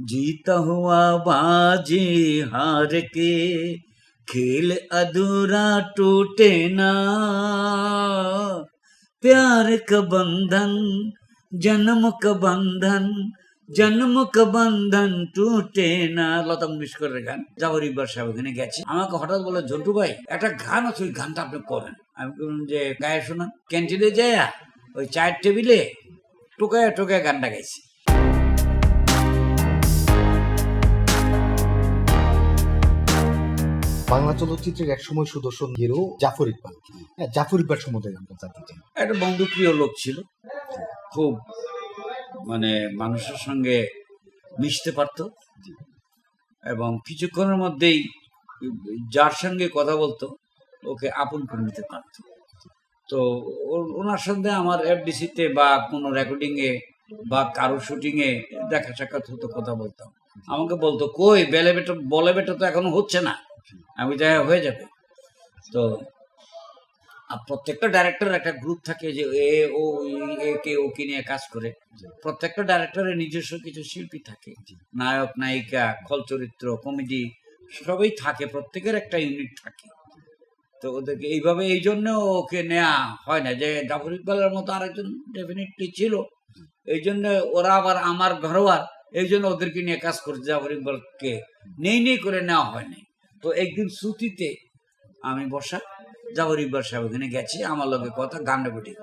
जीता हुआ बाजी हार के खेल अधूरा टूटे ना प्यार का बंधन जन्म का बंधन জন্ম কা বন্ধন টুটে না লতা মঙ্গেশকরের গান জাবর ইকবার সাহেব ওখানে গেছে আমাকে হঠাৎ বলে ঝন্টু ভাই একটা গান আছে ওই গানটা আপনি করেন আমি বললাম যে গায়ে শোনান ক্যান্টিনে যায় ওই চায়ের টেবিলে টোকায় টোকায় গানটা গাইছি বাংলা চলচ্চিত্রের একসময় সুদর্শন হিরো জাফর ইকবাল। হ্যাঁ জাফর ইকবাল সম্বন্ধে আমরা জানতে চাই। একটা বন্ধুপ্রিয় লোক ছিল। খুব মানে মানুষের সঙ্গে মিশতে পারত। এবং কিছুক্ষণের মধ্যেই যার সঙ্গে কথা বলতো ওকে আপন করে নিতে পারত। তো ওনার সঙ্গে আমার এফডিসিতে বা কোনো রেকর্ডিংয়ে বা কারও শুটিংয়ে দেখা সাক্ষাৎ হতো কথা বলতাম। আমাকে বলতো কই বেলে বেটা বলে বেটা তো এখনও হচ্ছে না। আমি যাই হয়ে যাবে। তো প্রত্যেকটা ডাইরেক্টর একটা গ্রুপ থাকে যে এ, ও, ই- একে ওকে নিয়ে কাজ করে। প্রত্যেকটা ডাইরেক্টরের নিজস্ব কিছু শিল্পী থাকে। নায়ক, নায়িকা খল চরিত্র কমেডি সবই থাকে, প্রত্যেকের একটা ইউনিট থাকে। তো ওদেরকে এইভাবে এই জন্য ওকে নেওয়া হয় না যে জাফর ইকবালের মতো আরেকজন ডেফিনেটলি ছিল। এই জন্য ওরা আবার আমার ঘরোয়ার এই জন্য ওদেরকে নিয়ে কাজ করছে জাফর ইকবালকে। নেই নেই করে নেওয়া হয় নাই তো একদিন শ্রুতিতে আমি বসা, যাব ইব্বার সাহেব ওখানে গেছি, আমার লগে কথা, গানটা রেকর্ডিং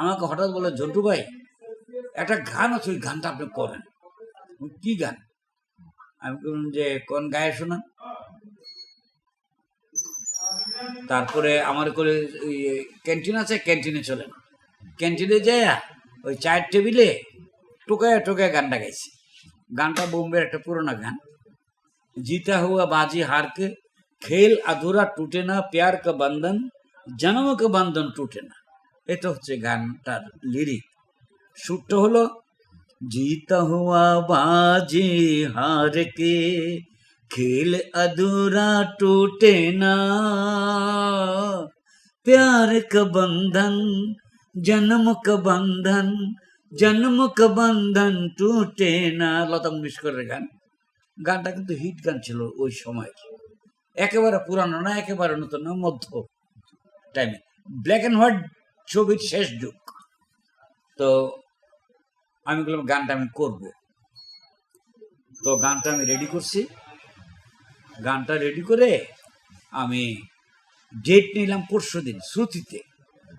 আমাকে হঠাৎ বলে, ঝন্টু ভাই, একটা গান আছে, ওই গানটা আপনি করেন। কি গান? আমি বললাম যে, কোন গায়ে শোনান? তারপরে আমার করে ক্যান্টিন আছে, ক্যান্টিনে চলেন ক্যান্টিনে যায় ওই চায়ের টেবিলে টোকায় টোকায় গানটা গাইছি। গানটা বোম্বের একটা পুরোনো গান। জিতা হুয়া বাজি হারকে के खेल अधूरा टूटे ना प्यार का बंधन जन्म का बंधन टूटे না এটা হচ্ছে গানটার লিরিক সুরটা হলো जीता हुआ बाजी हार के खेल अधूरा टूटे ना प्यार का बंधन जन्म का बंधन जन्म का बंधन टूटे ना লতা মঙ্গেশকরের গান গানটা কিন্তু হিট গান ছিল ওই সময়ের একেবারে পুরানো না, একেবারে নতুন না, মধ্য টাইমে ব্ল্যাক অ্যান্ড হোয়াইট ছবির শেষ যুগ। তো আমি বললাম, গানটা আমি করব। তো গানটা আমি রেডি করছি। গানটা রেডি করে আমি ডেট নিলাম পরশু দিন, শ্রুতিতে।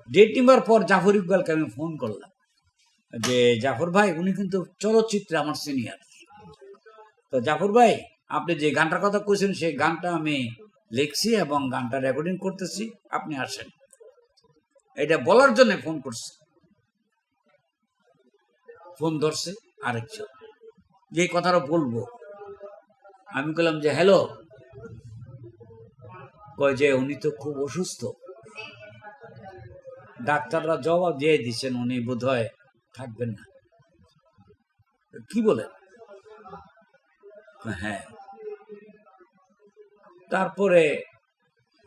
ডেট নেবার পর জাফর ইকবালকে আমি ফোন করলাম। যে, জাফর ভাই, উনি কিন্তু চলচ্চিত্রে আমার সিনিয়র তো জাফর ভাই আপনি যে গানটার কথা কইছেন, সেই গানটা আমি লিখছি এবং গানটা রেকর্ডিং করতেছি। আপনি আসেন। এটা বলার জন্য ফোন করছি। ফোন ধরছে আরেকজন। যে কথাটা বলব। আমি বললাম যে হ্যালো কয় যে, উনি তো খুব অসুস্থ। ডাক্তাররা জবাব দিয়ে দিচ্ছেন উনি বোধহয় থাকবেন না। কি বলেন? হ্যাঁ। তারপরে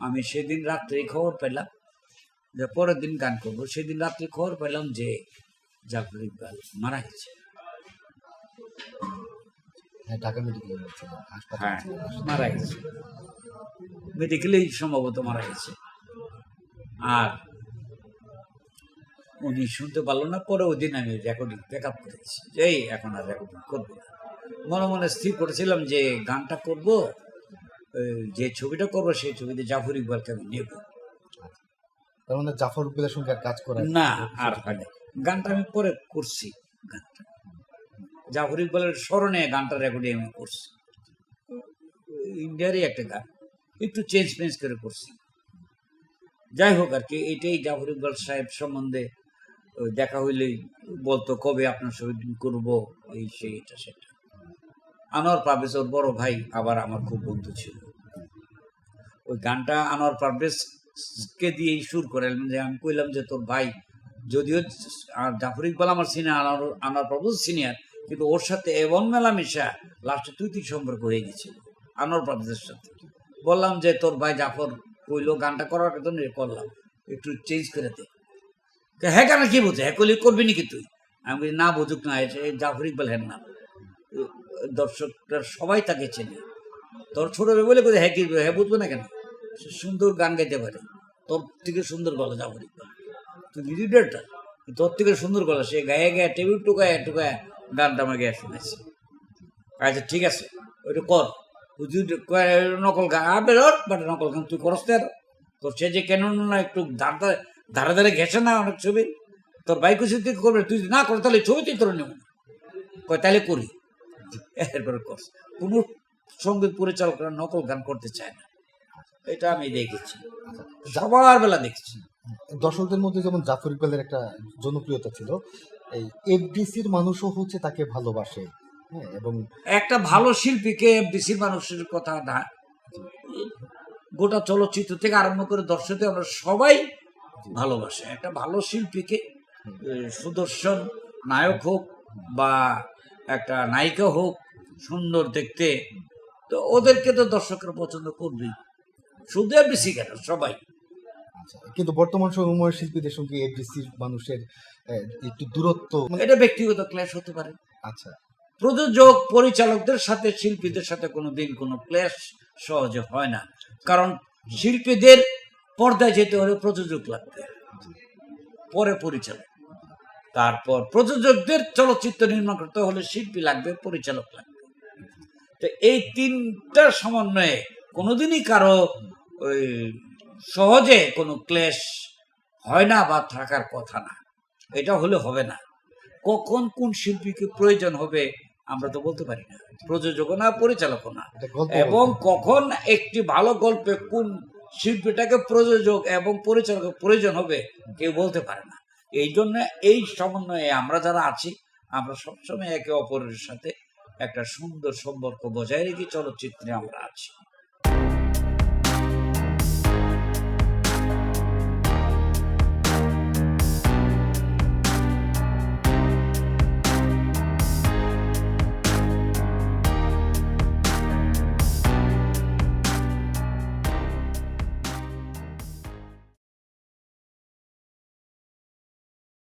আমি সেদিন রাত্রে খবর পেলাম যে পরের দিন গান করব। সেদিন রাত্রে খবর পেলাম যে জাফর ইকবাল মারা গেছে। হ্যাঁ ঢাকা মেডিকেল হ্যাঁ। মারা গেছে। মেডিকেলেই সম্ভবত মারা গেছে। আর উনি শুনতে পারল না পরে ওই দিন আমি রেকর্ডিং ব্যাক আপ করেছি এই এখন আর রেকর্ডিং করব না। মনে মনে স্থির করেছিলাম যে গানটা করব যে ছবিটা করব সেই ছবিতে জাফর ইকবালকে আমি নেব। তার মানে জাফর ইকবালের সঙ্গে কাজ করা না আর হয় গানটা আমি পরে করছি গানটা। জাফর ইকবালের স্মরণে গানটা রেকর্ডিং আমি করছি। ইন্ডিয়ারই একটা গান। একটু চেঞ্জ ফেঞ্জ করে করছি। যাই হোক আর কি এটাই জাফর ইকবাল সাহেব সম্বন্ধে দেখা হইলেই বলতো কবে আপনার সঙ্গে করব এই সেই এটা সেটা। আনোয়ার পারভেজ ওর বড় ভাই আবার আমার খুব বন্ধু ছিল। ওই গানটা আনোয়ার পারভেজকে দিয়েই সুর করে। যে আমি কইলাম যে তোর ভাই যদিও আর জাফর ইকবাল আমার সিনিয়র, আনোয়ার আনোয়ার পারভেজ সিনিয়র, কিন্তু ওর সাথে এমন মেলামেশা লাস্টে তুই তুই সম্পর্ক হয়ে গেছিল আনোয়ার পারভেজের সাথে। বললাম যে তোর ভাই জাফর কইলো গানটা করার জন্য করলাম। একটু চেঞ্জ করে দে। হ্যাঁ কেন কি বুঝে? হ্যাঁ কইলে করবি নাকি তুই? আমি না বুঝুক না জাফর ইকবাল হ্যাঁ নাম দর্শকরা সবাই তাকে চেনে। তোর ছোট বলে কোথায় হ্যাঁ কি হ্যাঁ বুঝবে না কেন? সে সুন্দর গান গাইতে পারে। তোর থেকে সুন্দর গলা জাফর ইকবাল তুই লিডারটা তোর থেকে সুন্দর গলা। সে গায়ে গায়ে, টেবিল টুকায় টুকায় গানটা আমাকে শুনেছে আচ্ছা ঠিক আছে। ওইটা কর। নকল গান। আবে বাট নকল গান। তুই করস তো। তোর সে যে কেন না একটু ধারে ধারে ধারে গেছে না অনেক ছবি? তোর বাইক তুই করবে। তুই না কর তাহলে ছবি তুই তোর নেব তাহলে করি। এরপরে কর কোনো সংগীত পরিচালকরা নকল গান করতে চায় না। এটা আমি দেখেছি। সবার বেলা দেখেছি। দর্শকদের মধ্যে যেমন জাফর ইকবালের একটা জনপ্রিয়তা ছিল এই এফডিসির মানুষও হচ্ছে তাকে ভালোবাসে হ্যাঁ এবং একটা ভালো শিল্পীকে এফডিসির মানুষের কথা না গোটা চলচ্চিত্র থেকে আরম্ভ করে দর্শকদের আমরা সবাই ভালোবাসে। একটা ভালো শিল্পীকে সুদর্শন নায়ক হোক বা একটা নায়িকা হোক সুন্দর দেখতে তো ওদেরকে তো দর্শকরা পছন্দ করবেই। শুধু এফডিসি কেন? সবাই। আচ্ছা, কিন্তু বর্তমান সময়ের শিল্পীদের সঙ্গে এফডিসির মানুষের একটু দূরত্ব মানে এটা ব্যক্তিগত ক্লাস হতে পারে। আচ্ছা। প্রযোজক পরিচালকদের সাথে শিল্পীদের সাথে কোনো দিন কোনো ক্লেশ সহজে হয় না। কারণ শিল্পীদের পর্দায় যেতে হলে প্রযোজক লাগবে। পরে পরিচালক। তারপর প্রযোজকদের চলচ্চিত্র নির্মাণ করতে হলে শিল্পী লাগবে পরিচালক লাগবে। তো এই তিনটা সমন্বয়ে কোনোদিনই কারও ওই সহজে কোনো ক্লেশ হয় না বা থাকার কথা না। এটা হলে হবে না। কখন কোন শিল্পীকে প্রয়োজন হবে আমরা তো বলতে পারি না। প্রযোজকও না পরিচালকও না। এবং কখন একটি ভালো গল্পে কোন শিল্পীটাকে প্রযোজক এবং পরিচালকের প্রয়োজন হবে কেউ বলতে পারে না। এই জন্য এই সমন্বয়ে আমরা যারা আছি, আমরা সবসময় একে অপরের সাথে একটা সুন্দর সম্পর্ক বজায় রেখে চলচ্চিত্রে আমরা আছি।